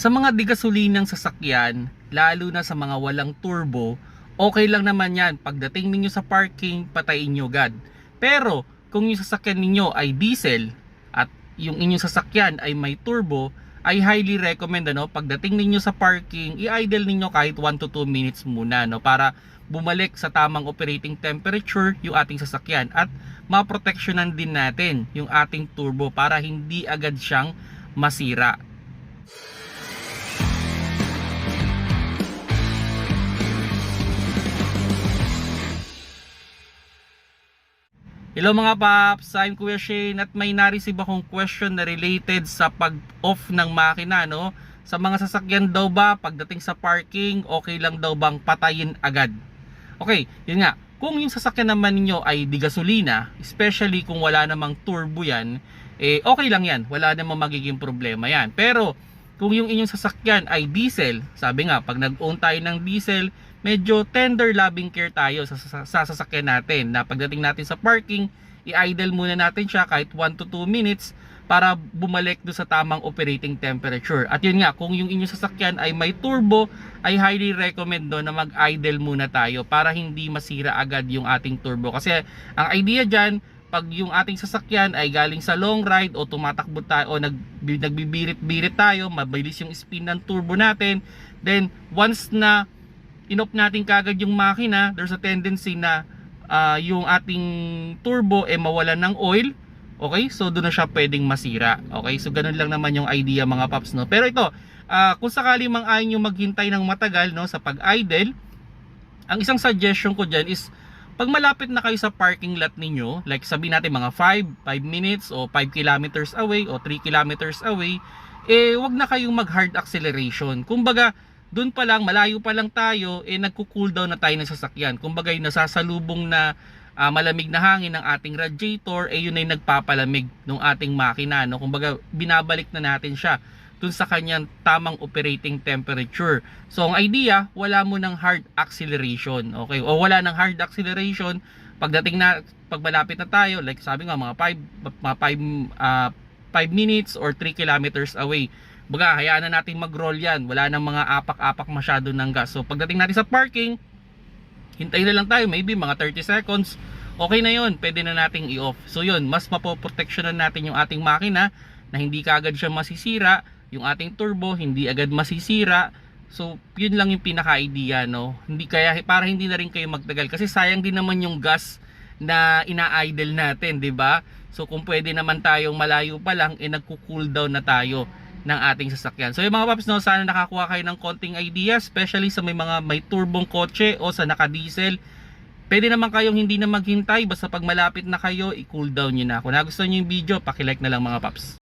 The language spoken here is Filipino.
Sa mga digasulinang sasakyan, lalo na sa mga walang turbo, okay lang naman yan. Pagdating ninyo sa parking, patayin nyo agad. Pero kung yung sasakyan ninyo ay diesel at yung inyong sasakyan ay may turbo, ay highly recommend ano, pagdating ninyo sa parking, i-idle ninyo kahit 1 to 2 minutes muna no para bumalik sa tamang operating temperature yung ating sasakyan at maproteksyonan din natin yung ating turbo para hindi agad siyang masira. Hello mga paps, I'm Kuya Shane at may na-receive akong question na related sa pag-off ng makina no. Sa mga sasakyan daw ba pagdating sa parking, okay lang daw bang patayin agad? Okay, yun nga. Kung yung sasakyan naman ninyo ay di gasolina, especially kung wala namang turbo yan, eh okay lang yan. Wala namang magiging problema yan. Pero kung yung inyong sasakyan ay diesel, sabi nga, pag nag-own tayo ng diesel, medyo tender loving care tayo sa, sa, sa sasakyan natin na pagdating natin sa parking, i-idle muna natin siya kahit 1 to 2 minutes para bumalik do sa tamang operating temperature. At yun nga, kung yung inyong sasakyan ay may turbo, ay highly recommend do na mag-idle muna tayo para hindi masira agad yung ating turbo. Kasi ang idea dyan, pag yung ating sasakyan ay galing sa long ride o tumatakbo tayo o nag, nagbibirit-birit tayo, mabilis yung spin ng turbo natin, then once na inop natin kagad yung makina, there's a tendency na ah, yung ating turbo eh mawalan ng oil. Okay? So doon na siya pwedeng masira. Okay? So ganun lang naman yung idea mga paps no. Pero ito, ah, kung sakali mang ayaw nyo maghintay ng matagal no sa pag-idle, ang isang suggestion ko diyan is pag malapit na kayo sa parking lot ninyo, like sabi natin mga 5, 5 minutes o 5 kilometers away o 3 kilometers away, eh wag na kayong mag hard acceleration. Kumbaga, doon pa lang, malayo pa lang tayo, eh nagko-cool down na tayo ng sasakyan. Kumbaga, yung nasasalubong na ah, malamig na hangin ng ating radiator, eh yun ay nagpapalamig ng ating makina. No? Kumbaga, binabalik na natin siya dun sa kanyang tamang operating temperature. So, ang idea, wala mo ng hard acceleration. Okay? O wala ng hard acceleration, pagdating na, pag malapit na tayo, like sabi nga, mga 5 mga 5 5 minutes or 3 kilometers away. Baga, hayaan na natin mag-roll yan. Wala nang mga apak-apak masyado ng gas. So, pagdating natin sa parking, hintayin na lang tayo, maybe mga 30 seconds. Okay na yun, pwede na nating i-off. So yun, mas mapoproteksyonan natin yung ating makina na hindi kaagad siya masisira. Yung ating turbo, hindi agad masisira. So, yun lang yung pinaka-idea, no? Hindi kaya para hindi na rin kayo magtagal kasi sayang din naman yung gas na ina-idle natin, 'di ba? So, kung pwede naman tayong malayo pa lang, eh nagko-cool down na tayo ng ating sasakyan. So, yung mga paps, no, sana nakakuha kayo ng konting idea, especially sa may mga may turbong kotse o sa naka-diesel. Pwede naman kayong hindi na maghintay, basta pag malapit na kayo, i-cool down nyo na. Kung nagustuhan nyo yung video, pakilike na lang mga paps.